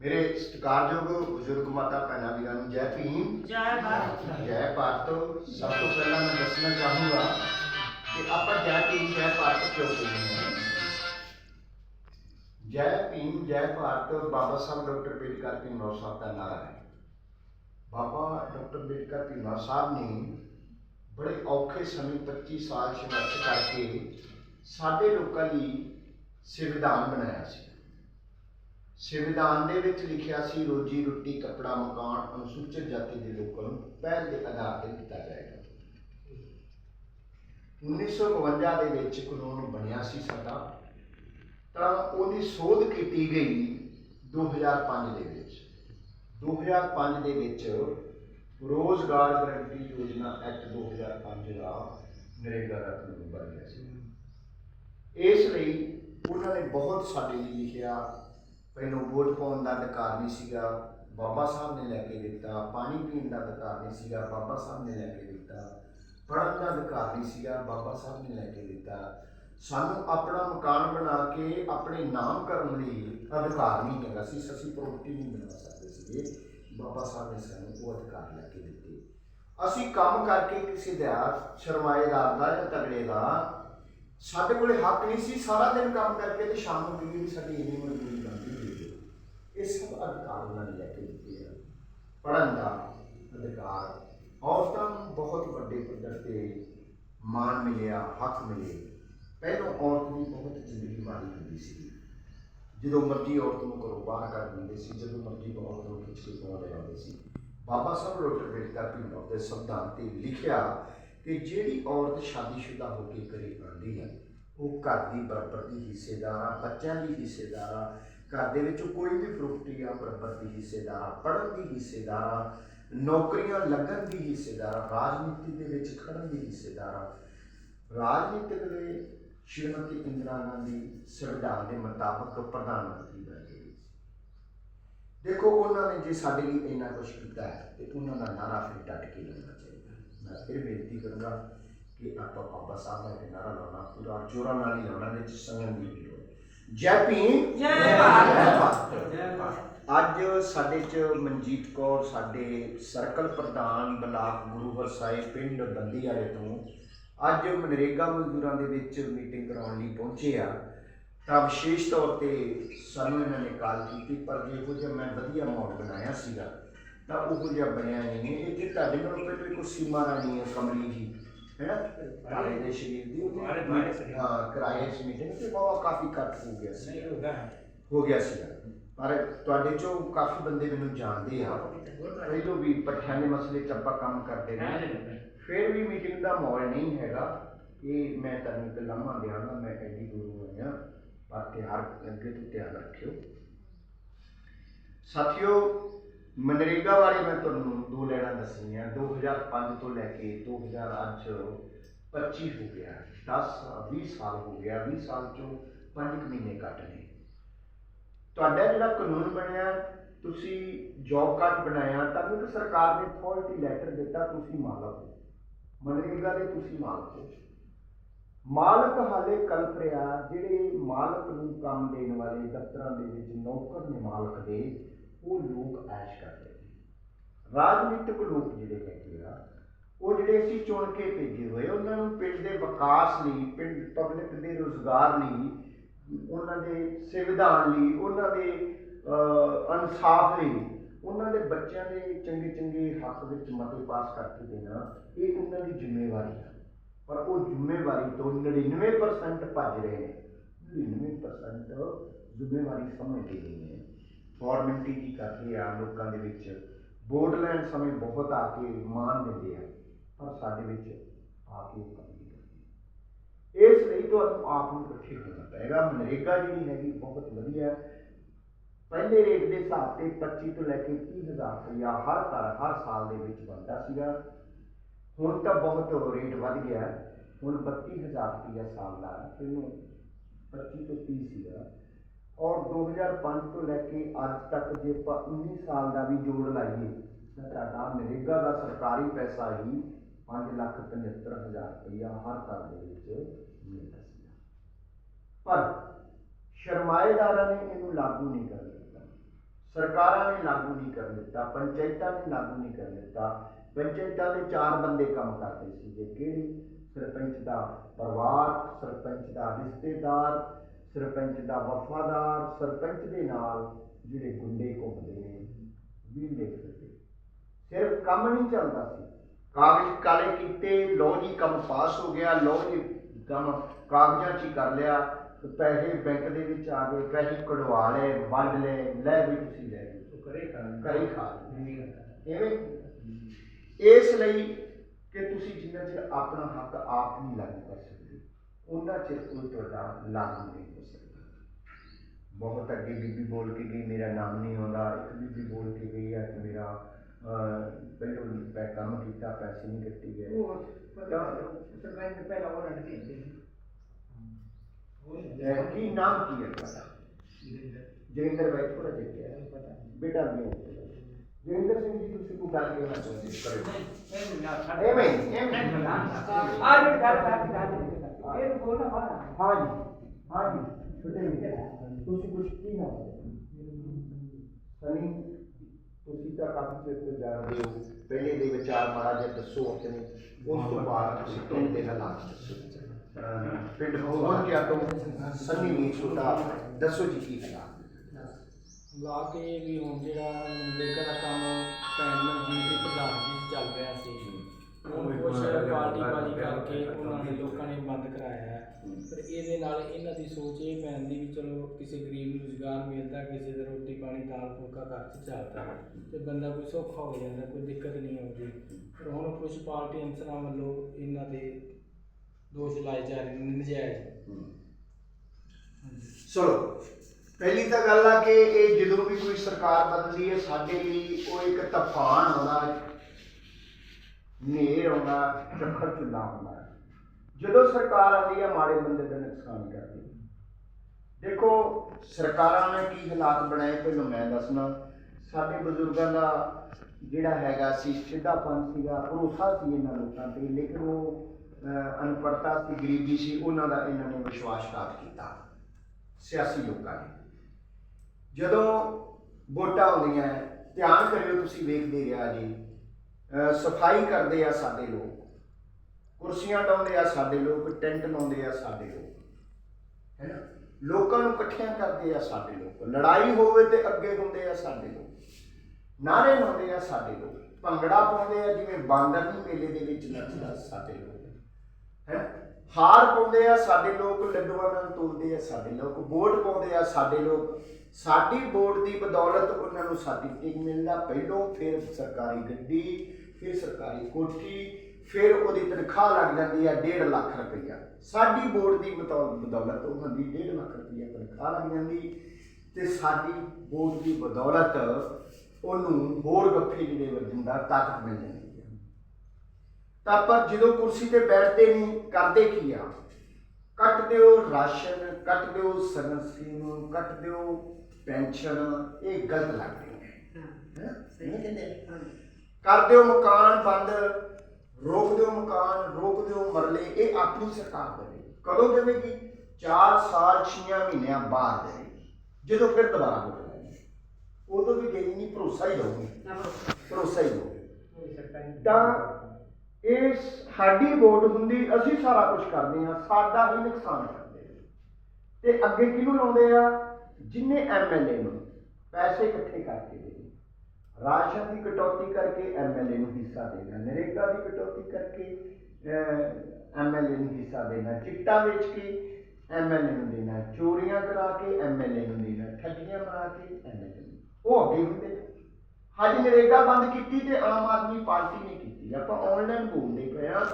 ਮੇਰੇ ਸਤਿਕਾਰਯੋਗ ਬਜ਼ੁਰਗ ਮਾਤਾ ਭੈਣਾਂ ਵੀਰਾਂ ਨੂੰ ਜੈ ਭੀਮ। ਜੈ ਭਾਰਤ। ਜੈ ਭਾਰਤ। ਸਭ ਤੋਂ ਪਹਿਲਾਂ ਮੈਂ ਦੱਸਣਾ ਚਾਹੂੰਗਾ ਕਿ ਆਪਾਂ ਜੈ ਭੀਮ ਜੈ ਭਾਰਤ ਕਿਉਂ ਕਹਿੰਦੇ ਹਾਂ? ਜੈ ਭੀਮ ਜੈ ਭਾਰਤ ਬਾਬਾ ਸਾਹਿਬ ਡਾਕਟਰ ਅੰਬੇਡਕਰ ਭੀਮਰਾਓ ਸਾਹਿਬ ਦਾ ਨਾਰਾ ਹੈ। ਬਾਬਾ ਡਾਕਟਰ ਅੰਬੇਡਕਰ ਭੀਮਰਾਓ ਸਾਹਿਬ ਨੇ ਬੜੇ ਔਖੇ ਸਮੇਂ 25 ਸਾਲ ਸੰਘਰਸ਼ ਕਰਕੇ ਸਾਡੇ ਲੋਕਾਂ ਲਈ ਸੰਵਿਧਾਨ ਬਣਾਇਆ ਸੀ। ਸੰਵਿਧਾਨ ਦੇ ਵਿੱਚ ਲਿਖਿਆ ਸੀ, ਰੋਜੀ ਰੋਟੀ, ਕੱਪੜਾ, ਮਕਾਨ, ਅਨੁਸੂਚਿਤ ਜਾਤੀ ਦੇ ਲੋਕਾਂ ਨੂੰ ਪਹਿਲ ਦੇ ਆਧਾਰ ਤੇ ਦਿੱਤਾ ਜਾਏਗਾ। 1952 ਦੇ ਵਿੱਚ ਕਾਨੂੰਨ ਬਣਿਆ ਸੀ ਸਾਡਾ, ਤਾਂ ਉਹਦੀ ਸੋਧ ਕੀਤੀ ਗਈ 2005 ਦੇ ਵਿੱਚ। 2005 ਦੇ ਵਿੱਚ ਰੋਜ਼ਗਾਰ ਗਰੰਟੀ ਯੋਜਨਾ ਐਕਟ 2005 ਦਾ ਨਰੇਗਾ ਦਾ ਕਾਨੂੰਨ ਬਣ ਗਿਆ ਸੀ। ਇਸ ਲਈ ਉਹਨਾਂ ਨੇ ਬਹੁਤ ਸਾਡੇ ਲਈ ਲਿਖਿਆ ਪਹਿਲੋਂ ਵੋਟ ਪਾਉਣ ਦਾ ਅਧਿਕਾਰ ਨਹੀਂ ਸੀਗਾ, ਬਾਬਾ ਸਾਹਿਬ ਨੇ ਲੈ ਕੇ ਦਿੱਤਾ, ਪਾਣੀ ਪੀਣ ਦਾ ਅਧਿਕਾਰ ਨਹੀਂ ਸੀਗਾ, ਬਾਬਾ ਸਾਹਿਬ ਨੇ ਲੈ ਕੇ ਦਿੱਤਾ ਪੜ੍ਹਨ ਦਾ ਅਧਿਕਾਰ ਨਹੀਂ ਸੀਗਾ, ਬਾਬਾ ਸਾਹਿਬ ਨੇ ਲੈ ਕੇ ਦਿੱਤਾ। ਸਾਨੂੰ ਆਪਣਾ ਮਕਾਨ ਬਣਾ ਕੇ, ਆਪਣੇ ਨਾਮ ਕਰਨ ਲਈ ਅਧਿਕਾਰ ਨਹੀਂ ਹੈਗਾ ਸੀ, ਅਸੀਂ ਪ੍ਰੋਪਰਟੀ ਨਹੀਂ ਬਣਾ ਸਕਦੇ ਸੀਗੇ, ਬਾਬਾ ਸਾਹਿਬ ਨੇ ਸਾਨੂੰ ਉਹ ਅਧਿਕਾਰ ਲੈ ਕੇ ਦਿੱਤੇ। ਅਸੀਂ ਕੰਮ ਕਰਕੇ ਕਿਸੇ ਦਾ ਸਰਮਾਏਦਾਰ ਦਾ ਜਾਂ ਤਗੜੇ ਦਾ ਸਾਡੇ ਕੋਲੇ ਹੱਕ ਨਹੀਂ ਸੀ, ਸਾਰਾ ਦਿਨ ਕੰਮ ਕਰਕੇ ਤੇ ਸ਼ਾਮ ਨੂੰ ਕਿੰਨੀ ਸਾਡੀ ਇੰਨੀ ਮਜ਼ਦੂਰੀ ਬਣਦੀ ਇਹ ਸਭ ਅਧਿਕਾਰ ਉਹਨਾਂ ਨੇ ਲੈ ਕੇ ਦਿੱਤੇ ਆ। ਪੜ੍ਹਨ ਦਾ ਅਧਿਕਾਰ। ਔਰਤਾਂ ਨੂੰ ਬਹੁਤ ਵੱਡੇ ਪੱਧਰ ਤੇ ਮਾਣ ਮਿਲਿਆ ਹੱਕ ਮਿਲੇ। ਪਹਿਲਾਂ ਔਰਤ ਦੀ ਬਹੁਤ ਜ਼ਿੰਦਗੀ ਮਾਰੀ ਹੁੰਦੀ ਸੀ ਜਦੋਂ ਮਰਜ਼ੀ ਔਰਤ ਨੂੰ ਘਰੋਂ ਬਾਹਰ ਕਰ ਦਿੰਦੇ ਸੀ, ਜਦੋਂ ਮਰਜ਼ੀ ਔਰਤ ਨੂੰ ਖਿੱਚ ਕੇ ਪਾਉਂਦੇ ਆਉਂਦੇ ਸੀ। ਬਾਬਾ ਸਾਹਿਬ ਡਾਕਟਰ ਅੰਬੇਡਕਰ ਭੀਮਰਾਓ ਦੇ ਸ਼ਬਦਾਂ ਤੇ ਲਿਖਿਆ ਕਿ ਜਿਹੜੀ ਔਰਤ ਸ਼ਾਦੀशुदा ਹੋ ਕੇ ਘਰੇ ਆਉਂਦੀ ਹੈ ਉਹ ਘਰ ਦੀ ਬਰਾਬਰ ਦੀ ਹਿੱਸੇਦਾਰ ਆ, ਬੱਚਿਆਂ ਦੀ ਹਿੱਸੇਦਾਰ ਆ ਘਰ ਦੇ ਵਿੱਚ ਕੋਈ ਵੀ ਪ੍ਰਾਪਰਟੀ ਆ ਬਰਾਬਰ ਦੀ ਹਿੱਸੇਦਾਰ ਆ ਪੜ੍ਹਨ ਦੀ ਹਿੱਸੇਦਾਰ ਆ ਨੌਕਰੀਆਂ ਲੱਗਣ ਦੀ ਹਿੱਸੇਦਾਰ, ਰਾਜਨੀਤੀ ਦੇ ਵਿੱਚ ਖੜਨ ਦੀ ਹਿੱਸੇਦਾਰ, ਰਾਜਨੀਤਿਕ ਦੇ ਸ਼੍ਰੀਮਤੀ ਇੰਦਰਾ ਗਾਂਧੀ ਸੰਵਿਧਾਨ ਦੇ ਮੁਤਾਬਕ ਪ੍ਰਧਾਨ ਮੰਤਰੀ ਬਣ ਗਏ। ਦੇਖੋ, ਉਹਨਾਂ ਨੇ ਜੇ ਸਾਡੇ ਲਈ ਇੰਨਾ ਕੁਝ ਕੀਤਾ ਹੈ, ਤੇ ਉਹਨਾਂ ਦਾ ਨਾਰਾ ਫਿਰ ਡਟ ਕੇ ਲਾਉਣਾ ਚਾਹੀਦਾ ਮੈਂ ਫਿਰ ਬੇਨਤੀ ਕਰਾਂਗਾ ਕਿ ਆਪਾਂ ਬਾਬਾ ਸਾਹਿਬ ਦਾ ਇਹ ਨਾਰਾ ਲਾਉਣਾ, ਪੂਰਾ ਜੋਰਾਂ ਨਾਲ ਹੀ ਲਾਉਣਾ, ਵਿੱਚ ਸੰਗਨ ਦੀ ਵੀ ਲੋੜ ਜੈ ਭੀਮ। ਜੈ ਭਾਰਤ। ਜੈ ਭਾਰਤ। ਜੈ ਅੱਜ ਸਾਡੇ ਚ ਮਨਜੀਤ ਕੌਰ ਸਾਡੇ ਸਰਕਲ ਪ੍ਰਧਾਨ ਬਲਾਕ ਗੁਰੂਵਰ ਸਾਹਿਬ ਪਿੰਡ ਬੰਦੀ ਵਾਲੇ ਤੋਂ ਅੱਜ ਮਨਰੇਗਾ ਮਜ਼ਦੂਰਾਂ ਦੇ ਵਿੱਚ ਮੀਟਿੰਗ ਕਰਾਉਣ ਲਈ ਪਹੁੰਚੇ ਆ। ਤਾਂ ਵਿਸ਼ੇਸ਼ ਤੌਰ ਤੇ ਸਾਨੂੰ ਇਹਨਾਂ ਨੇ ਕਾਲ ਕੀਤੀ ਪਰ ਜਿਹੋ ਜਿਹਾ ਮੈਂ ਵਧੀਆ ਮਾਹੌਲ ਬਣਾਇਆ ਸੀਗਾ ਤਾਂ ਉਹੋ ਜਿਹਾ ਬਣਿਆ ਨਹੀਂ ਹੈ। ਇੱਥੇ ਤੁਹਾਡੇ ਨਾਲ ਪਹਿਲਾਂ ਇੱਕ ਸੀਮਾ ਰਾਣੀ ਹੈ ਕਮਲੀ ਜੀ ਹੈ ਨਾ ਤਾਰੇ ਦੇ ਸ਼ਰੀਰ ਦੀ ਉਹਨੇ ਬਾਰੇ- ਬਾਰੇ ਸਰੀਰ। ਹਾਂ ਕਰਾਏ ਇਸ ਮੀਟਿੰਗ ਤੇ ਬਹੁਤ ਕਾਫੀ ਕੱਟ ਹੋ ਗਿਆ ਸੀ ਨਹੀਂ ਹੋਗਾ ਹੋ ਗਿਆ ਸੀਗਾ ਪਰ ਤੁਹਾਡੇ ਚੋਂ ਕਾਫੀ ਬੰਦੇ ਮੈਨੂੰ ਜਾਣਦੇ ਆ ਪਹਿਲੋਂ ਵੀ ਪੱਠਿਆਂ ਦੇ ਮਸਲੇ 'ਚ ਆਪਾਂ ਕੰਮ ਕਰਦੇ ਰਹੇ ਫਿਰ ਵੀ ਮੀਟਿੰਗ ਦਾ ਮਾਹੌਲ ਨਹੀਂ ਹੈਗਾ ਇਹ ਮੈਂ ਤੁਹਾਨੂੰ ਇੱਕ ਲੰਮਾ ਦਿਆਂਗਾ ਮੈਂ ਐਡੀ ਦੂਰੋਂ ਆਇਆ ਪਰ ਤਿਆਰ ਅੱਗੇ ਤੋਂ ਧਿਆਨ ਰੱਖਿਓ ਸਾਥੀਓ ਮਨਰੇਗਾ ਬਾਰੇ ਮੈਂ ਤੁਹਾਨੂੰ ਦੋ ਲੈਣਾ ਦੱਸੀਆਂ 2005 ਤੋਂ ਲੈ ਕੇ 2008 25 ਹੋ ਗਿਆ 10 20 ਸਾਲ ਹੋ ਗਿਆ 20 ਸਾਲ ਚੋਂ 5 ਮਹੀਨੇ ਕੱਟ ਨੇ। ਤੁਹਾਡਾ ਜਿਹੜਾ ਕਾਨੂੰਨ ਬਣਿਆ, ਤੁਸੀਂ ਜੌਬ ਕਾਰਡ ਬਣਾਇਆ ਤੁਹਾਨੂੰ ਤਾਂ ਸਰਕਾਰ ਨੇ ਅਥਾਰਟੀ ਲੈਟਰ ਦਿੱਤਾ, ਤੁਸੀਂ ਮਾਲਕ ਹੋ। ਮਨਰੇਗਾ ਦੇ ਤੁਸੀਂ ਮਾਲਕ ਹੋ। ਮਾਲਕ ਹਾਲੇ ਕਲਪ ਰਿਹਾ, ਜਿਹੜੇ ਮਾਲਕ ਨੂੰ ਕੰਮ ਦੇਣ ਵਾਲੇ ਦਫ਼ਤਰਾਂ ਦੇ ਵਿੱਚ ਨੌਕਰ ਨੇ ਮਾਲਕ ਦੇ ਉਹ ਲੋਕ ਐਸ਼ ਕਰ ਰਹੇ ਨੇ। ਰਾਜਨੀਤਿਕ ਲੋਕ ਜਿਹੜੇ ਹੈਗੇ ਆ, ਉਹ ਜਿਹੜੇ ਅਸੀਂ ਚੁਣ ਕੇ ਭੇਜੇ ਹੋਏ, ਉਹਨਾਂ ਨੂੰ ਪਿੰਡ ਦੇ ਵਿਕਾਸ ਲਈ, ਪਿੰਡ ਪਬਲਿਕ ਦੇ ਰੋਜ਼ਗਾਰ ਲਈ, ਉਹਨਾਂ ਦੇ ਸੰਵਿਧਾਨ ਲਈ, ਉਹਨਾਂ ਦੇ ਇਨਸਾਫ ਲਈ, ਉਹਨਾਂ ਦੇ ਬੱਚਿਆਂ ਦੇ ਚੰਗੇ ਚੰਗੇ ਹੱਕ ਵਿੱਚ ਮਤੇ ਪਾਸ ਕਰਕੇ ਦੇਣਾ, ਇਹ ਉਹਨਾਂ ਦੀ ਜ਼ਿੰਮੇਵਾਰੀ ਹੈ ਪਰ ਉਹ ਜ਼ਿੰਮੇਵਾਰੀ ਤੋਂ 99% ਭੱਜ ਰਹੇ ਨੇ। 99% ਜ਼ਿੰਮੇਵਾਰੀ ਸਮਝਦੇ ਨਹੀਂ ਹੈ ਫਾਰਮੈਲਿਟੀ ਕੀ ਕਰਦੇ ਆ ਲੋਕਾਂ ਦੇ ਵਿੱਚ? ਵੋਟ ਸਮੇਂ ਬਹੁਤ ਆ ਕੇ ਮਾਨ ਦਿੰਦੇ ਆ, ਪਰ ਸਾਡੇ ਵਿੱਚ ਆ ਕੇ ਉਹ ਕਰਦੇ। ਇਸ ਲਈ ਤੁਹਾਨੂੰ ਆਪ ਨੂੰ ਇਕੱਠੇ ਹੋਣਾ ਪਏਗਾ। ਮਨਰੇਗਾ ਜਿਹੜੀ ਹੈਗੀ ਬਹੁਤ ਵਧੀਆ ਪਹਿਲੇ ਰੇਟ ਦੇ ਹਿਸਾਬ ਤੇ 25 ਤੋਂ ਲੈ ਕੇ 30000 ਰੁਪਇਆ ਹਰ ਘਰ, ਹਰ ਸਾਲ ਦੇ ਵਿੱਚ ਬਣਦਾ ਸੀਗਾ। ਹੁਣ ਤਾਂ ਬਹੁਤ ਰੇਟ ਵੱਧ ਗਿਆ। ਹੈ। ਹੁਣ 32000 ਰੁਪਇਆ ਸਾਲ ਦਾ ਹੈ। 25 ਤੋਂ 30 ਸੀਗਾ। ਔਰ 2005 ਤੋਂ ਲੈ ਕੇ ਅੱਜ ਤੱਕ ਜੇ ਆਪਾਂ 19 ਸਾਲ ਦਾ ਵੀ ਜੋੜ ਲਾਈਏ, ਤਾਂ ਤੁਹਾਡਾ ਨਰੇਗਾ ਦਾ ਸਰਕਾਰੀ ਪੈਸਾ ਹੀ 575000 ਰੁਪਇਆ ਹਰ ਘਰ ਦੇ ਵਿੱਚ ਮਿਲਦਾ ਸੀ ਪਰ ਸਰਮਾਏਦਾਰਾਂ ਨੇ ਇਹਨੂੰ ਲਾਗੂ ਨਹੀਂ ਕਰ ਦਿੱਤਾ। ਸਰਕਾਰਾਂ ਨੇ ਲਾਗੂ ਨਹੀਂ ਕਰ ਦਿੱਤਾ, ਪੰਚਾਇਤਾਂ ਨੇ ਲਾਗੂ ਨਹੀਂ ਕਰ ਦਿੱਤਾ। ਪੰਚਾਇਤਾਂ ਦੇ ਚਾਰ ਬੰਦੇ ਕੰਮ ਕਰਦੇ ਸੀ ਜੇ ਕਿਹੜੀ? ਸਰਪੰਚ ਦਾ ਪਰਿਵਾਰ, ਸਰਪੰਚ ਦਾ ਰਿਸ਼ਤੇਦਾਰ ਸਰਪੰਚ ਦਾ ਵਫਾਦਾਰ ਸਰਪੰਚ ਦੇ ਨਾਲ ਜਿਹੜੇ ਗੁੰਡੇ ਘੁੰਮਦੇ ਨੇ ਵੀ ਲਿਖ ਦਿੱਤੇ ਸਿਰਫ ਕੰਮ ਨਹੀਂ ਚੱਲਦਾ ਸੀ। ਕਾਗਜ਼ ਕਾਲੇ ਕੀਤੇ ਲੋ ਜੀ ਕੰਮ ਪਾਸ ਹੋ ਗਿਆ ਲੋ ਜੀ ਕੰਮ ਕਾਗਜ਼ਾਂ 'ਚ ਹੀ ਕਰ ਲਿਆ ਪੈਸੇ ਬੈਂਕ ਦੇ ਵਿੱਚ ਆ ਗਏ ਪੈਸੇ ਕਢਵਾ ਲਏ ਵੰਡ ਲਏ ਲੈ ਵੀ ਤੁਸੀਂ ਲੈ ਲਓ। ਕਰੇ ਖਾ ਲਓ ਐਵੇਂ ਇਸ ਲਈ ਕਿ ਤੁਸੀਂ ਜਿੰਨਾ ਚਿਰ ਆਪਣਾ ਹੱਕ ਆਪ ਨਹੀਂ ਲਾਗੂ ਕਰ ਸਕਦੇ। ਉਹਨਾਂ ਚਿਰ ਕੋਈ ਤੁਹਾਡਾ ਲਾਗੂ ਨਹੀਂ ਹੋ ਸਕਦਾ ਬਹੁਤ ਅੱਗੇ ਬੀਬੀ ਬੋਲ ਕੇ ਗਈ ਮੇਰਾ ਨਾਮ ਨਹੀਂ ਆਉਂਦਾ ਇੱਕ ਬੀਬੀ ਬੋਲ ਕੇ ਗਈ ਹੈ ਕਿ ਮੇਰਾ ਅਹ, ਪਹਿਲੋਂ ਪੈ ਕੰਮ ਕੀਤਾ ਪੈਸੇ ਨਹੀਂ ਕੱਟੀ ਗਏ ਉਹ ਪਤਾ ਸਰਕਾਰ ਨੇ ਪਹਿਲਾਂ ਉਹ ਰਣ ਦਿੱਤੇ ਅਹ, ਕੀ ਨਾਮ ਕੀ ਹੈ ਤੁਹਾਡਾ ਜਗਿੰਦਰ ਬਾਈ ਥੋੜਾ ਜਿਹਾ ਹੈ ਪਤਾ ਬੇਟਾ ਵੀ ਹੈ ਜਗਿੰਦਰ ਸਿੰਘ ਜੀ ਤੁਸੀਂ ਕੋਈ ਗੱਲ ਕਹਿਣਾ ਚਾਹੁੰਦੇ ਹੋ? ਕਰਿਓ ਇਹ ਨਾ ਐਵੇਂ ਹੀ, ਐਵੇਂ ਹੀ। ਆ ਜਿਹੜੀ ਗੱਲ ਕਰ ਗੱਲ ਇਹ ਬੋਲਣਾ ਬਾਹਰ ਹਾਂ ਜੀ ਹਾਂ ਜੀ ਛੋਟੇ ਵੀਰ ਤੁਸੀਂ ਕੁਝ ਕੀ ਨਾ ਸਨੀ ਤੁਸੀਂ ਤਾਂ ਕਾਫੀ ਚਿਰ ਤੋਂ ਜਾਣਦੇ ਹੋ ਪਹਿਲੇ ਦੇ ਵਿਚਾਰ ਮਾੜਾ ਜਿਹਾ ਦੱਸੋ ਆਪਣੇ ਉਸ ਤੋਂ ਬਾਅਦ ਤੁਸੀਂ ਪਿੰਡ ਦੇ ਹਾਲਾਤ ਦੱਸੋ ਅਹ ਪਿੰਡ ਹੋਰ ਕਿਆ ਤੋਂ ਸਨੀ ਵੀ ਛੋਟਾ ਦੱਸੋ ਜੀ ਕੀ ਹਾਲਾਤ ਲਾ ਕੇ ਵੀ ਹੁਣ ਜਿਹੜਾ ਨਰੇਗਾ ਦਾ ਕੰਮ ਭੈਣ ਮਨਜੀਤ ਦੀ ਪ੍ਰਧਾਨਗੀ 'ਚ ਚੱਲ ਰਿਹਾ ਸੀ ਹੁਣ ਕੁਛ ਪਾਰਟੀ ਬਾਜੀ ਕਰਕੇ ਉਹਨਾਂ ਨੇ ਲੋਕਾਂ ਨੇ ਬੰਦ ਕਰਾਇਆ ਹੈ। ਪਰ ਇਹਦੇ ਨਾਲ ਇਹਨਾਂ ਦੀ ਸੋਚ ਇਹ ਪੈਂਦੀ ਵੀ ਚਲੋ ਕਿਸੇ ਗਰੀਬ ਨੂੰ ਰੁਜ਼ਗਾਰ ਮਿਲਦਾ ਕਿਸੇ ਦਾ ਰੋਟੀ ਪਾਣੀ ਦਾਲ ਫੁਲਕਾ ਘਰ 'ਚ ਚੱਲਦਾ ਤੇ ਬੰਦਾ ਕੋਈ ਸੌਖਾ ਹੋ ਜਾਂਦਾ ਕੋਈ ਦਿੱਕਤ ਨਹੀਂ ਆਉਂਦੀ। ਪਰ ਹੁਣ ਕੁਝ ਪਾਰਟੀ ਅੰਸਰਾਂ ਵੱਲੋਂ ਇਹਨਾਂ ਦੇ ਦੋਸ਼ ਲਾਏ ਜਾ ਰਹੇ ਨੇ ਨਜਾਇਜ਼। ਚਲੋ ਪਹਿਲੀ ਤਾਂ ਗੱਲ ਆ ਕਿ ਇਹ ਜਦੋਂ ਵੀ ਕੋਈ ਸਰਕਾਰ ਬਦਲਦੀ ਹੈ ਸਾਡੇ ਲਈ ਉਹ ਇੱਕ ਤੂਫਾਨ ਆਉਂਦਾ ਹੈ ਨੇਰ ਆਉਂਦਾ ਚੱਕਰ ਚੁੱਲਾ ਆਉਂਦਾ ਜਦੋਂ ਸਰਕਾਰ ਆਉਂਦੀ ਹੈ ਮਾੜੇ ਬੰਦੇ ਦਾ ਨੁਕਸਾਨ ਕਰਦੀ ਦੇਖੋ ਸਰਕਾਰਾਂ ਨੇ ਕੀ ਹਾਲਾਤ ਬਣਾਏ ਤੁਹਾਨੂੰ ਮੈਂ ਦੱਸਣਾ। ਸਾਡੇ ਬਜ਼ੁਰਗਾਂ ਦਾ ਜਿਹੜਾ ਹੈਗਾ ਸੀ ਸਿੱਧਾਪਨ ਸੀਗਾ ਭਰੋਸਾ ਸੀ ਇਹਨਾਂ ਲੋਕਾਂ ਤੇ ਲੇਕਿਨ ਉਹ ਅਹ, ਅਨਪੜ੍ਹਤਾ ਸੀ ਗਰੀਬੀ ਸੀ ਉਹਨਾਂ ਦਾ ਇਹਨਾਂ ਨੇ ਵਿਸ਼ਵਾਸਘਾਤ ਕੀਤਾ। ਸਿਆਸੀ ਲੋਕਾਂ ਨੇ। ਜਦੋਂ ਵੋਟਾਂ ਆਉਂਦੀਆਂ ਧਿਆਨ ਕਰਿਓ ਤੁਸੀਂ ਵੇਖਦੇ ਰਿਹਾ ਜੀ ਸਫ਼ਾਈ ਕਰਦੇ ਆ ਸਾਡੇ ਲੋਕ। ਕੁਰਸੀਆਂ ਡਾਉਂਦੇ ਆ ਸਾਡੇ ਲੋਕ, ਟੈਂਟ ਲਾਉਂਦੇ ਆ ਸਾਡੇ ਲੋਕ। ਹੈਨਾ ਲੋਕਾਂ ਨੂੰ ਇਕੱਠਿਆਂ ਕਰਦੇ ਆ ਸਾਡੇ ਲੋਕ। ਲੜਾਈ ਹੋਵੇ ਤੇ ਅੱਗੇ ਹੁੰਦੇ ਆ ਸਾਡੇ ਲੋਕ। ਨਾਰੇ ਲਾਉਂਦੇ ਆ ਸਾਡੇ ਲੋਕ। ਭੰਗੜਾ ਪਾਉਂਦੇ ਆ, ਜਿਵੇਂ ਬਾਂਦਰ ਦੀ ਮੇਲੇ ਦੇ ਵਿੱਚ ਨੱਚਦਾ ਸਾਡੇ ਲੋਕ। ਹੈ ਹਾਰ ਪਾਉਂਦੇ ਆ ਸਾਡੇ ਲੋਕ, ਲੱਡੂਆਂ ਨਾਲ ਤੋਲਦੇ ਆ ਸਾਡੇ ਲੋਕ। ਵੋਟ ਪਾਉਂਦੇ ਆ ਸਾਡੇ ਲੋਕ। ਸਾਡੀ ਵੋਟ ਦੀ ਬਦੌਲਤ ਉਹਨਾਂ ਨੂੰ ਸਰਟੀਫਿਕੇਟ ਮਿਲਦਾ ਪਹਿਲੋਂ ਫਿਰ ਸਰਕਾਰੀ ਗੱਡੀ ਫਿਰ ਸਰਕਾਰੀ ਕੋਠੀ ਫਿਰ ਉਹਦੀ ਤਨਖਾਹ ਲੱਗ ਜਾਂਦੀ ਆ 1.5 ਲੱਖ ਰੁਪਈਆ। ਸਾਡੀ ਵੋਟ ਦੀ ਬਦੌਲ- ਬਦੌਲਤ ਉਹਨਾਂ ਦੀ 1.5 ਲੱਖ ਰੁਪਈਆ ਤਨਖਾਹ ਲੱਗ ਜਾਂਦੀ ਤੇ ਸਾਡੀ ਵੋਟ ਦੀ ਬਦੌਲਤ ਉਹਨੂੰ ਹੋਰ ਗੱਫੇ ਜਿਹੜੇ ਵੱਜਣ ਦਾ ਤਾਕਤ ਮਿਲ ਜਾਂਦੀ ਹੈ ਤਾਂ ਪਰ ਜਦੋਂ ਕੁਰਸੀ ਤੇ ਬੈਠਦੇ ਨਹੀਂ ਕਰਦੇ ਕੀ ਆ? ਕੱਟ ਦਿਓ ਰਾਸ਼ਨ ਕੱਟ ਦਿਓ ਸਗਨ ਸਕੀਮ ਕੱਟ ਦਿਓ ਪੈਨਸ਼ਨ ਇਹ ਗਲਤ ਲੱਗਦੀ ਹੈ ਹੈਂ? ਨਹੀਂ ਕਹਿੰਦੇ। ਕਰ ਦਿਓ ਮਕਾਨ ਬੰਦ ਰੋਕ ਦਿਓ ਮਕਾਨ ਰੋਕ ਦਿਓ ਮਰਲੇ ਇਹ ਆਪਣੀ ਸਰਕਾਰ ਦੇਵੇ ਕਦੋਂ ਦੇਵੇਗੀ? 4 ਸਾਲ 6 ਮਹੀਨਿਆਂ ਬਾਅਦ ਦੇਵੇਗੀ। ਜਦੋਂ ਫਿਰ ਦੁਬਾਰਾ ਲੈਣੀ। ਉਦੋਂ ਵੀ ਦੇਣੀ ਨਹੀਂ ਭਰੋਸਾ ਹੀ ਲਊਗੀ ਭਰੋਸਾ। ਹੀ ਲਊਗੀ ਤਾਂ ਇਹ ਸਾਡੀ ਵੋਟ ਹੁੰਦੀ ਅਸੀਂ ਸਾਰਾ ਕੁਝ ਕਰਦੇ ਹਾਂ ਸਾਡਾ ਹੀ ਨੁਕਸਾਨ ਕਰਦੇ ਆ ਤੇ ਅੱਗੇ ਕਿਹਨੂੰ ਲਾਉਂਦੇ ਆ? ਜਿੰਨੇ ਐਮਐਲਏ ਨੂੰ। ਪੈਸੇ ਇਕੱਠੇ ਕਰਕੇ ਦੇ ਰਾਸ਼ਨ ਦੀ ਕਟੌਤੀ ਕਰਕੇ ਐਮਐਲਏ ਨੂੰ ਹਿੱਸਾ ਦੇਣਾ, ਨਰੇਗਾ ਦੀ ਕਟੌਤੀ ਕਰਕੇ ਐਮਐਲਏ ਨੂੰ ਹਿੱਸਾ ਦੇਣਾ, ਚਿੱਟਾ ਵੇਚ ਕੇ ਐਮਐਲਏ ਨੂੰ ਦੇਣਾ, ਚੋਰੀਆਂ ਕਰਾ ਕੇ ਐਮਐਲਏ ਨੂੰ ਦੇਣਾ, ਠੱਗੀਆਂ ਮਾਰ ਕੇ ਐਮਐਲਏ ਨੂੰ ਉਹ ਅੱਗੇ ਹੁੰਦੇ ਨੇ। ਅੱਜ ਨਰੇਗਾ ਬੰਦ ਕੀਤੀ ਤੇ ਆਮ ਆਦਮੀ ਪਾਰਟੀ ਨੇ ਕੀਤੀ। ਆਪਾਂ ਆਨਲਾਈਨ ਬੋਲਦੇ ਪਏ ਆ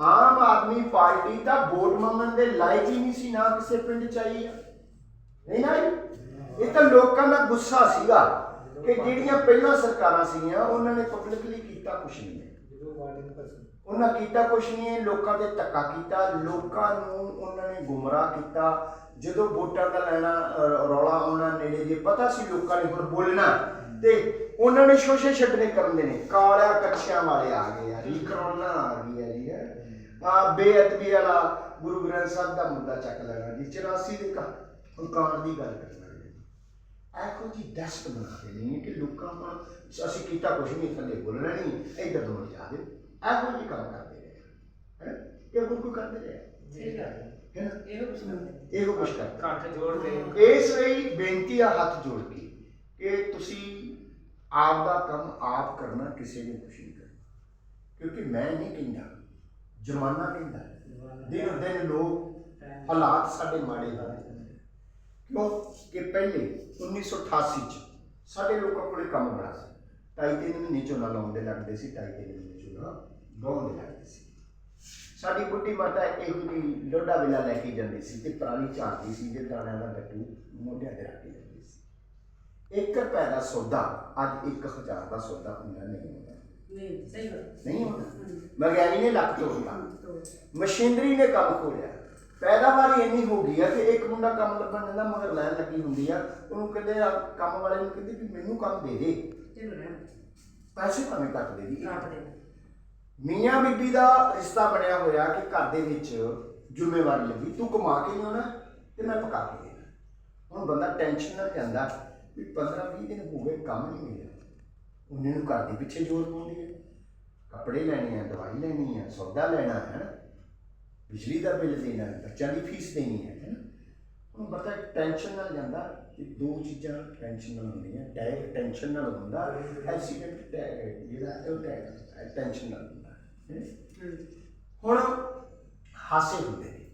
ਆਮ ਆਦਮੀ ਪਾਰਟੀ ਤਾਂ ਵੋਟ ਮੰਗਣ ਦੇ ਲਾਇਕ ਹੀ ਨਹੀਂ ਸੀ, ਨਾ ਕਿਸੇ ਪਿੰਡ ਚ ਆਈ ਆ। ਨਹੀਂ ਨਾ ਜੀ? ਇਹ ਤਾਂ ਲੋਕਾਂ ਦਾ ਗੁੱਸਾ ਸੀਗਾ। ਕਿ ਜਿਹੜੀਆਂ ਪਹਿਲਾਂ ਸਰਕਾਰਾਂ ਸੀਗੀਆਂ ਉਹਨਾਂ ਨੇ ਪਬਲਿਕਲੀ ਕੀਤਾ ਕੁਛ ਨਹੀਂ ਹੈ। ਉਹਨਾਂ ਕੀਤਾ ਕੁਛ ਨਹੀਂ ਹੈ ਲੋਕਾਂ ਤੇ ਧੱਕਾ ਕੀਤਾ ਲੋਕਾਂ ਨੂੰ ਉਹਨਾਂ ਨੇ ਗੁੰਮਰਾਹ ਕੀਤਾ। ਜਦੋਂ ਵੋਟਾਂ ਦਾ ਲੈਣਾ ਰੌਲਾ ਆਉਣਾ ਨੇੜੇ ਜੇ ਪਤਾ ਸੀ ਲੋਕਾਂ ਨੇ ਹੁਣ ਬੋਲਣਾ। ਤੇ ਉਹਨਾਂ ਨੇ ਸ਼ੋਸ਼ੇ ਛੱਡਨੇ ਕਰਨੇ ਨੇ ਕਾਲਿਆ ਕੱਛਿਆਂ ਵਾਲੇ ਆ ਗਏ ਆ ਜੀ ਕਰੋਨਾ ਆ ਗਈ ਹੈ ਜੀ ਆ ਬੇਅਦਬੀ ਵਾਲਾ ਗੁਰੂ ਗ੍ਰੰਥ ਸਾਹਿਬ ਦਾ ਮੁੱਦਾ ਚੱਕ ਲੈਣਾ ਜੀ 84 ਦੇ ਕਾ ਹੁਣ ਕਾਂਡ ਦੀ ਗੱਲ ਕਰਨਾ। ਐਕੋ ਜੀ ਦਸਤ ਬਣਾ ਕੇ ਨਹੀਂ ਕਿ ਲੋਕਾਂ ਨੂੰ ਅਸੀਂ ਕੀਤਾ ਕੁਛ ਨਹੀਂ ਥੱਲੇ ਬੋਲਣਾ ਨਹੀਂ ਇੱਧਰ ਨੂੰ ਜਾ ਦੇ ਐਕੋ ਜੀ ਕੰਮ ਕਰਦੇ ਰਹੇ ਹੈ? ਇਹ ਕੋਈ ਕਰਦੇ ਰਹੇ ਗੱਲ ਹੈ। ਇਹੋ ਕੁਛ ਮੰਨਦੇ ਇਹੋ ਕੁਛ ਕਰਦੇ ਇਕੱਠ ਜੋੜਦੇ ਇਸ ਲਈ ਬੇਨਤੀ ਆ ਹੱਥ ਜੋੜ ਕੇ ਕਿ ਤੁਸੀਂ ਆਪ ਦਾ ਕੰਮ ਆਪ ਕਰਨਾ ਕਿਸੇ ਨੇ ਕੁਛ ਨਹੀਂ ਕਰਨਾ। ਕਿਉਂਕਿ ਮੈਂ ਨਹੀਂ ਕਹਿੰਦਾ ਜ਼ਮਾਨਾ ਕਹਿੰਦਾ। ਦਿਨ ਦਿਨ ਲੋਕ ਹਾਲਾਤ ਸਾਡੇ ਮਾੜੇ ਹੋ ਰਹੇ ਨੇ ਕਿਉਂ? ਕਿ ਪਹਿਲੇ 1988 ਚ ਸਾਡੇ ਲੋਕਾਂ ਕੋਲੇ ਕੰਮ ਬੜਾ ਸੀ। ਢਾਈ ਤਿੰਨ ਮਹੀਨੇ ਝੋਨਾ ਲਾਉਂਦੇ ਲੱਗਦੇ ਸੀ ਢਾਈ ਤਿੰਨ ਮਹੀਨੇ ਝੋਨਾ ਗਾਉਂਦੇ ਲੱਗਦੇ ਸੀ। ਸਾਡੀ ਬੁੱਢੀ ਮਾਤਾ ਇਹੋ ਜਿਹੀ ਲੋਡਾ ਵੇਲਾ ਲੈ ਕੇ ਜਾਂਦੀ ਸੀ ਤੇ ਪੁਰਾਣੀ ਝਾੜਦੀ ਸੀ ਜੇ ਦਾਣਿਆਂ ਦਾ ਗੱਟੂ ਮੋਢਿਆਂ ਤੇ ਰੱਖ ਕੇ ਜਾਂਦੀ ਸੀ। ਇੱਕ ਰੁਪਏ ਦਾ ਸੌਦਾ ਅੱਜ 1000 ਦਾ ਸੌਦਾ ਹੁੰਦਾ ਨਹੀਂ ਹੁੰਦਾ। ਨਹੀਂ ਸਹੀ ਗੱਲ। ਨਹੀਂ ਹੁੰਦਾ। ਮਹਿੰਗਾਈ ਨੇ ਲੱਕ ਤੋੜਤਾ ਮਸ਼ੀਨਰੀ ਨੇ ਕੰਮ ਖੋਲਿਆ। ਪੈਦਾਵਾਰ ਹੀ ਇੰਨੀ ਹੋ ਗਈ ਆ ਕਿ ਇੱਕ ਮੁੰਡਾ ਕੰਮ ਲੱਭਣ ਜਾਂਦਾ ਮਗਰ ਲਾਈਨ ਲੱਗੀ ਹੁੰਦੀ ਆ। ਉਹਨੂੰ ਕਹਿੰਦੇ ਆ ਕੰਮ ਵਾਲੇ ਨੂੰ ਕਹਿੰਦੇ ਵੀ ਮੈਨੂੰ ਕੰਮ ਦੇ ਦੇ। ਚਲੋ ਰਹਿਣ ਪੈਸੇ ਭਾਵੇਂ ਘੱਟ ਦੇ ਦੀ। ਕਾਟ ਦੇ। ਮੀਆਂ ਬੀਬੀ ਦਾ ਰਿਸ਼ਤਾ ਬਣਿਆ ਹੋਇਆ ਕਿ ਘਰ ਦੇ ਵਿੱਚ ਜ਼ਿੰਮੇਵਾਰੀ ਲੱਗੀ। ਤੂੰ ਕਮਾ ਕੇ ਲਿਆਉਣਾ ਤੇ ਮੈਂ ਪਕਾ ਕੇ ਦੇਣਾ ਹੁਣ ਬੰਦਾ ਟੈਨਸ਼ਨ ਨਾਲ ਜਾਂਦਾ ਵੀ 15 20 ਦਿਨ ਹੋ ਗਏ ਕੰਮ ਨਹੀਂ ਮਿਲਿਆ। ਉਹਨੇ ਨੂੰ ਘਰ ਦੇ ਪਿੱਛੇ ਜ਼ੋਰ ਪਾਉਂਦੀ ਹੈ ਕੱਪੜੇ ਲੈਣੇ ਆ ਦਵਾਈ ਲੈਣੀ ਹੈ ਸੌਦਾ ਲੈਣਾ ਹੈ ਨਾ। ਬਿਜਲੀ ਦਾ ਬਿੱਲ ਦੇਣਾ ਹੈ, ਬੱਚਿਆਂ ਦੀ ਫੀਸ ਦੇਣੀ ਹੈ ਹੈ ਨਾ? ਹੁਣ ਬੰਦਾ ਟੈਨਸ਼ਨ ਨਾਲ ਜਾਂਦਾ ਕਿ ਦੋ ਚੀਜ਼ਾਂ ਟੈਨਸ਼ਨ ਨਾਲ ਹੁੰਦੀਆਂ, ਟੈਗ ਟੈਨਸ਼ਨ ਨਾਲ ਹੁੰਦਾ, ਐਕਸੀਡੈਂਟ ਟੈਗ ਜਿਹੜਾ ਉਹ ਟੈਗ ਟੈਨਸ਼ਨ ਨਾਲ ਹੁੰਦਾ ਹੁਣ ਹਾਸੇ ਹੁੰਦੇ ਨੇ,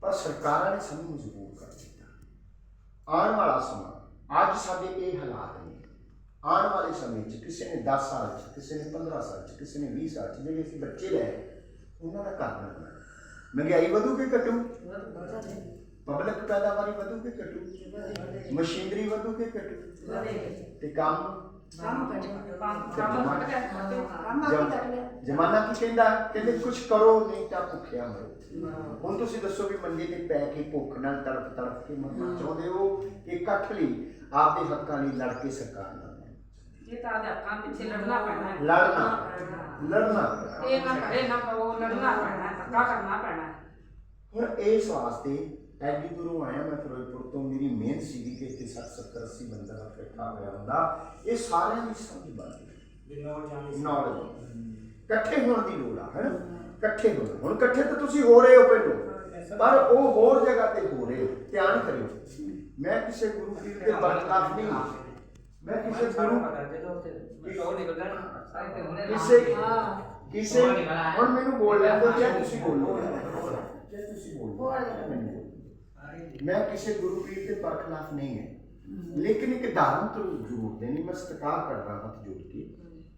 ਪਰ ਸਰਕਾਰਾਂ ਨੇ ਸਾਨੂੰ ਮਜਬੂਰ ਕਰ ਦਿੱਤਾ। ਆਉਣ ਵਾਲਾ ਸਮਾਂ, ਅੱਜ ਸਾਡੇ ਇਹ ਹਾਲਾਤ ਨੇ। ਆਉਣ ਵਾਲੇ ਸਮੇਂ 'ਚ ਕਿਸੇ ਨੇ 10 ਸਾਲ 'ਚ, ਕਿਸੇ ਨੇ 15 ਸਾਲ 'ਚ, ਕਿਸੇ ਨੇ 20 ਸਾਲ 'ਚ, ਜਿਹੜੇ ਅਸੀਂ ਬੱਚੇ ਲੈ ਉਹਨਾਂ ਦਾ ਘਰ ਬਣਨਾ ਮਹਿੰਗਾਈ ਵਧੂ ਕਿ ਘਟੂ? ਪਬਲਿਕ ਪੈਦਾਵਾਰੀ ਵਧੂ ਕਿ ਘਟੂ? ਮਸ਼ੀਨਰੀ ਵਧੂ ਕਿ ਘਟੂ? ਤੇ ਕੰਮ? ਜ਼ਮਾਨਾ ਕੀ ਕਹਿੰਦਾ? ਕਹਿੰਦੇ ਕੁਝ ਕਰੋ ਨਹੀਂ ਤਾਂ ਭੁੱਖਿਆ ਮਰੋ। ਹੁਣ ਤੁਸੀਂ ਦੱਸੋ ਵੀ ਮੰਜੇ ਤੇ ਪੈ ਕੇ ਭੁੱਖ ਨਾਲ ਤੜਪ ਤੜਪ ਕੇ ਮਰਨਾ ਚਾਹੁੰਦੇ ਹੋ ਇਕੱਠ ਲਈ ਆਪਦੇ ਹੱਕਾਂ ਲਈ ਲੜ ਕੇ ਸਰਕਾਰ ਨਾਲ? ਇਹ ਤਾਂ ਆਦੇ ਹੱਕਾਂ ਪਿੱਛੇ ਲੜਨਾ ਪੈਣਾ ਹੈ। ਲੜਨਾ। ਲੜਨਾ। ਇਹ ਨਾ ਕਰੇ ਨਾ ਪਵੋ ਲੜਨਾ ਪੈਣਾ ਹੈ ਧੱਕਾ ਕਰਨਾ ਪੈਣਾ ਹੈ। ਹੁਣ ਇਸ ਵਾਸਤੇ ਐਡੀ ਦੂਰੋਂ ਆਇਆ ਮੈਂ ਫਿਰੋਜ਼ਪੁਰ ਤੋਂ ਮੇਰੀ ਮਿਹਨਤ ਸੀਗੀ ਕਿ ਇੱਥੇ 60 70 80 ਬੰਦਾ ਦਾ ਇਕੱਠਾ ਹੋਇਆ ਹੁੰਦਾ। ਇਹ ਸਾਰਿਆਂ ਦੀ ਸਮਝ ਬਣਦੀ ਨੌਲੇਜ ਇਕੱਠੇ ਹੋਣ ਦੀ ਲੋੜ ਆ ਹੈ ਇਕੱਠੇ ਹੋਣਾ। ਹੁਣ ਇਕੱਠੇ ਤਾਂ ਤੁਸੀਂ ਹੋ ਰਹੇ ਹੋ ਪਰ ਉਹ ਹੋਰ ਜਗ੍ਹਾ ਤੇ ਹੋ ਰਹੇ ਹੋ। ਧਿਆਨ ਕਰਿਓ। ਮੈਂ ਕਿਸੇ ਗੁਰੂ ਪੀਰ ਦੇ ਬਰਖਲਾਫ ਨਹੀਂ। ਮੈਂ ਕਿਸੇ ਗੁਰੂ ਕਿਸੇ ਕਿਸੇ ਹੁਣ ਮੈਨੂੰ ਬੋਲ ਲੈਣ ਦਿਓ ਜਾਂ ਤੁਸੀਂ ਬੋਲੋ ਜਾਂ ਤੁਸੀਂ ਬੋਲੋ ਮੈਨੂੰ ਬੋਲੋ। ਮੈਂ ਕਿਸੇ ਗੁਰੂ ਪੀਰ ਦੇ ਬਰਖਲਾਫ ਨਹੀਂ ਹੈ ਲੇਕਿਨ ਇੱਕ ਧਾਰਨ ਤੋਂ ਜ਼ਰੂਰ ਦੇਣੀ ਮੈਂ ਸਤਿਕਾਰ ਕਰਦਾ ਹੱਥ ਜੋੜ ਕੇ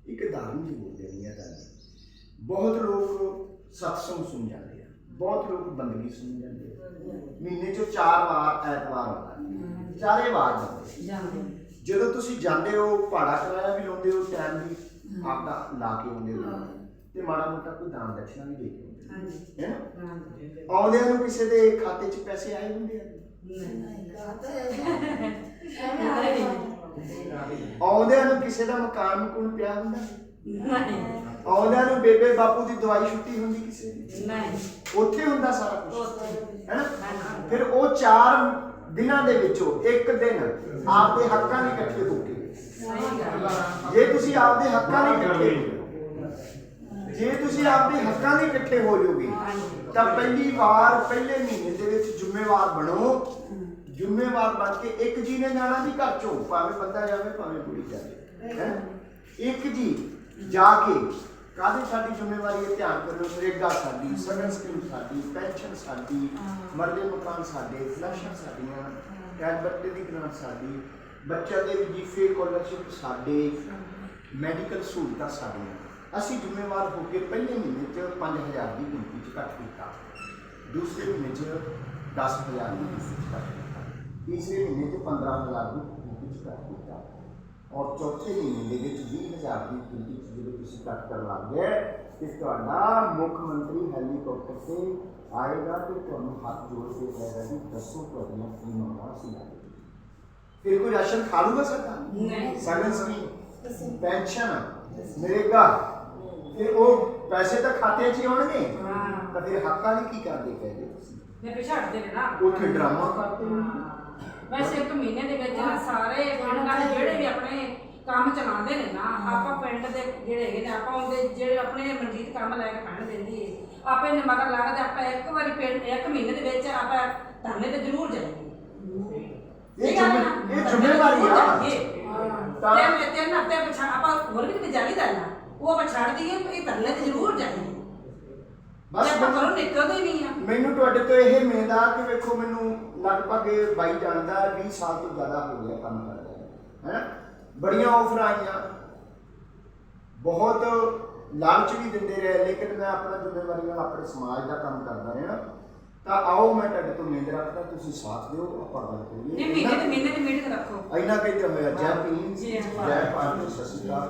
ਇੱਕ ਧਾਰਨ ਜ਼ਰੂਰ ਦੇਣੀ ਹੈ ਤੁਹਾਨੂੰ ਬਹੁਤ ਲੋਕ ਸਤਸੰਗ ਸੁਣ ਜਾਂਦੇ ਆ ਬਹੁਤ ਲੋਕ ਬੰਦਗੀ ਸੁਣ ਜਾਂਦੇ ਆ ਮਹੀਨੇ ਚੋਂ ਚਾਰ ਵਾਰ ਐਤਵਾਰ ਆਉਂਦਾ ਚਾਰੇ ਵਾਰ ਜਾਂਦੇ ਜਾਂਦੇ ਜਦੋਂ ਤੁਸੀਂ ਜਾਂਦੇ ਹੋ ਪਹਾੜਾ ਕਿਰਾਇਆ ਵੀ ਲਾਉਂਦੇ ਹੋ ਟਾਈਮ ਵੀ ਆਪਦਾ ਲਾ ਕੇ ਆਉਂਦੇ ਹੋ। ਤੇ ਮਾੜਾ ਮੋਟਾ ਕੋਈ ਦਾਨ ਦਕਸ਼ਨਾ ਵੀ ਦੇ ਕੇ ਆਉਂਦੇ ਹੋ। ਹਾਂਜੀ। ਹੈ ਨਾ? ਆਉਂਦਿਆਂ ਨੂੰ ਕਿਸੇ ਦੇ ਖਾਤੇ 'ਚ ਪੈਸੇ ਆਏ ਹੁੰਦੇ ਆ? ਆਉਂਦਿਆਂ ਨੂੰ ਕਿਸੇ ਦਾ ਮਕਾਨ ਮਕੂਨ ਪਿਆ ਹੁੰਦਾ? ਆਉਂਦਿਆਂ ਨੂੰ ਬੇਬੇ ਬਾਪੂ ਦੀ ਦਵਾਈ ਛੁੱਟੀ ਹੁੰਦੀ ਕਿਸੇ ਦੀ? ਨਹੀਂ। ਉੱਥੇ ਹੁੰਦਾ ਸਾਰਾ ਕੁਝ ਉੱਥੇ। ਹੈਨਾ ਫਿਰ ਉਹ ਚਾਰ ਦਿਨਾਂ ਦੇ ਵਿੱਚੋਂ ਇੱਕ ਦਿਨ ਆਪਦੇ ਹੱਕਾਂ ਲਈ ਇਕੱਠੇ ਹੋ ਕੇ। ਜੇ ਤੁਸੀਂ ਆਪਦੇ ਹੱਕਾਂ ਲਈ ਇਕੱਠੇ ਜੇ ਤੁਸੀਂ ਆਪਦੇ ਹੱਕਾਂ ਲਈ ਇਕੱਠੇ ਹੋ ਜਾਓਗੇ, ਤਾਂ ਪਹਿਲੀ ਵਾਰ, ਪਹਿਲੇ ਮਹੀਨੇ ਦੇ ਵਿੱਚ ਜ਼ਿੰਮੇਵਾਰ ਬਣੋ। ਜ਼ਿੰਮੇਵਾਰ ਬਣ ਕੇ ਇੱਕ ਜੀ ਨੇ ਜਾਣਾ ਵੀ ਘਰ ਚੋਂ, ਭਾਵੇਂ ਬੰਦਾ ਜਾਵੇ, ਭਾਵੇਂ ਕੁੜੀ ਜਾਵੇ। ਇੱਕ ਜੀ ਜਾ ਕੇ ਕਾਹਦੀ ਸਾਡੀ ਜ਼ਿੰਮੇਵਾਰੀ ਹੈ? ਧਿਆਨ ਕਰਿਓ ਨਰੇਗਾ ਸਾਡੀ ਸਗਨ ਸਕੀਮ ਸਾਡੀ ਪੈਨਸ਼ਨ ਸਾਡੀ ਮਰਦੇ ਮਕਾਨ ਸਾਡੇ ਫਲੈਸ਼ਾਂ ਸਾਡੀਆਂ ਕੈਡਬਰਟੇ ਦੀ ਗ੍ਰਾਂਟ ਸਾਡੀ ਬੱਚਿਆਂ ਦੇ ਵਜੀਫੇ ਸਕਾਲਰਸ਼ਿਪ ਸਾਡੇ ਮੈਡੀਕਲ ਸਹੂਲਤਾਂ ਸਾਡੀਆਂ। ਅਸੀਂ ਜ਼ਿੰਮੇਵਾਰ ਹੋ ਕੇ ਪਹਿਲੇ ਮਹੀਨੇ 'ਚ 5000 ਦੀ ਗਿਣਤੀ 'ਚ ਘੱਟ ਕੀਤਾ। ਦੂਸਰੇ ਮਹੀਨੇ 'ਚ 10000 ਦੀ ਗਿਣਤੀ 'ਚ ਘੱਟ ਕੀਤਾ। ਤੀਸਰੇ ਮਹੀਨੇ 'ਚ 15000 ਦੀ ਗਿਣਤੀ 'ਚ ਘੱਟ ਕੀਤਾ। ਔਰ ਚੌਥੇ ਮਹੀਨੇ ਦੇ ਵਿੱਚ 20000 ਦੀ 'ਚ ਜਦੋਂ ਤੁਸੀਂ ਘੱਟ ਕਰਨ ਲੱਗ ਤੇ ਤੁਹਾਡਾ ਮੁੱਖ ਮੰਤਰੀ ਹੈਲੀਕਾਪਟਰ ਤੇ ਆਏਗਾ ਤੇ ਤੁਹਾਨੂੰ ਹੱਥ ਜੋੜ ਕੇ ਕਹੇਗਾ ਜੀ ਦੱਸੋ ਤੁਹਾਡੀਆਂ ਕੀ ਮੰਗਾਂ ਸੀ। ਫਿਰ ਕੋਈ ਰਾਸ਼ਨ ਖਾ ਲੂਗਾ ਸਰਕਾਰ ਨਹੀਂ। ਸਗਨ ਸਕੀਮ ਪੈਨਸ਼ਨ? ਨਰੇਗਾ ਫਿਰ ਉਹ ਪੈਸੇ ਤਾਂ ਖਾਤੇ 'ਚ ਹੀ ਆਉਣਗੇ? ਹਾਂ। ਤਾਂ ਫਿਰ ਹੱਕਾਂ ਲਈ ਕੀ ਕਰਦੇ ਕਹਿੰਦੇ ਤੁਸੀਂ? ਮੈਂ ਪਿਛਾੜ ਦੇ ਨਾ ਉੱਥੇ ਡਰਾਮਾ ਕਰਦੇ ਹੋ। ਵੈਸੇ ਇੱਕ ਮਹੀਨੇ ਦੇ ਵਿੱਚ ਸਾਰੇ ਪਿੰਡਾਂ ਦੇ ਜਿਹੜੇ ਵੀ ਆਪਣੇ ਕੰਮ ਚਲਾਉਂਦੇ ਨੇ ਨਾ ਆਪਾਂ ਪਿੰਡ ਦੇ ਜਿਹੜੇ ਹੈਗੇ ਨੇ ਆਪਾਂ ਉਹਦੇ ਜਿਹੜੇ ਆਪਣੇ ਮਨਜੀਤ ਕੰਮ ਲੈ ਕੇ ਪੈਣ ਦਿੰਦੀ ਹੈ ਆਪੇ ਨੇ ਮਗਰ ਲੱਗਦੇ ਆਪਾਂ ਇੱਕ ਵਾਰੀ ਪਿੰਡ ਇੱਕ ਮਹੀਨੇ ਦੇ ਵਿੱਚ ਆਪਾਂ ਧਰਨੇ ਤੇ ਜ਼ਰੂਰ ਜਾਈਏ। ਇਹ ਜ਼ਿੰਮੇ- ਇਹ ਜ਼ਿੰਮੇਵਾਰੀ ਆ। ਤਾਂ- ਤੇ ਮੈਂ ਤਿੰਨ ਹਫ਼ਤੇ ਪਛਾਣ ਆਪਾਂ ਹੋਰ ਵੀ ਕਿਤੇ ਜਾਈਦਾ ਨਾ ਉਹ ਆਪਾਂ ਛੱਡ ਦਈਏ ਇਹ ਧਰਨੇ ਤੇ ਜ਼ਰੂਰ ਜਾਈਏ। ਬਸ ਬਸ ਘਰੋਂ ਨਿਕਲਦੇ ਨਹੀਂ ਆ। ਮੈਨੂੰ ਤੁਹਾਡੇ ਤੋਂ ਇਹ ਉਮੀਦ ਆ ਕਿ ਵੇਖੋ ਮੈਨੂੰ ਲਗਭਗ ਇਹ ਬਾਈ ਜਾਣਦਾ 20 ਸਾਲ ਤੋਂ ਜ਼ਿਆਦਾ ਹੋ ਗਿਆ ਕੰਮ ਕਰਦਾ ਹੈ ਬੜੀਆਂ ਆਫਰਾਂ ਆਈਆਂ। ਬਹੁਤ ਲਾਲਚ ਵੀ ਦਿੰਦੇ ਰਹੇ ਲੇਕਿਨ ਮੈਂ ਆਪਣਾ ਜ਼ਿੰਮੇਵਾਰੀ ਨਾਲ ਆਪਣੇ ਸਮਾਜ ਦਾ ਕੰਮ ਕਰਦਾ ਰਿਹਾ। ਤਾਂ ਆਓ ਮੈਂ ਤੁਹਾਡੇ ਤੋਂ ਉਮੀਦ ਰੱਖਦਾ ਤੁਸੀਂ ਸਾਥ ਦਿਓ ਆਪਾਂ ਗੱਲ ਕਰੀਏ। ਨਹੀਂ ਮਹੀਨੇ ਦੇ ਮਹੀਨੇ ਦੀ ਮੀਟਿੰਗ ਰੱਖੋ। ਇੰਨਾ ਕਹਿੰਦੇ ਹੋਇਆ ਜੈ ਭੀਮ ਜੀ, ਜੈ ਭਾਰਤ। ਸਤਿ ਸ਼੍ਰੀ ਅਕਾਲ।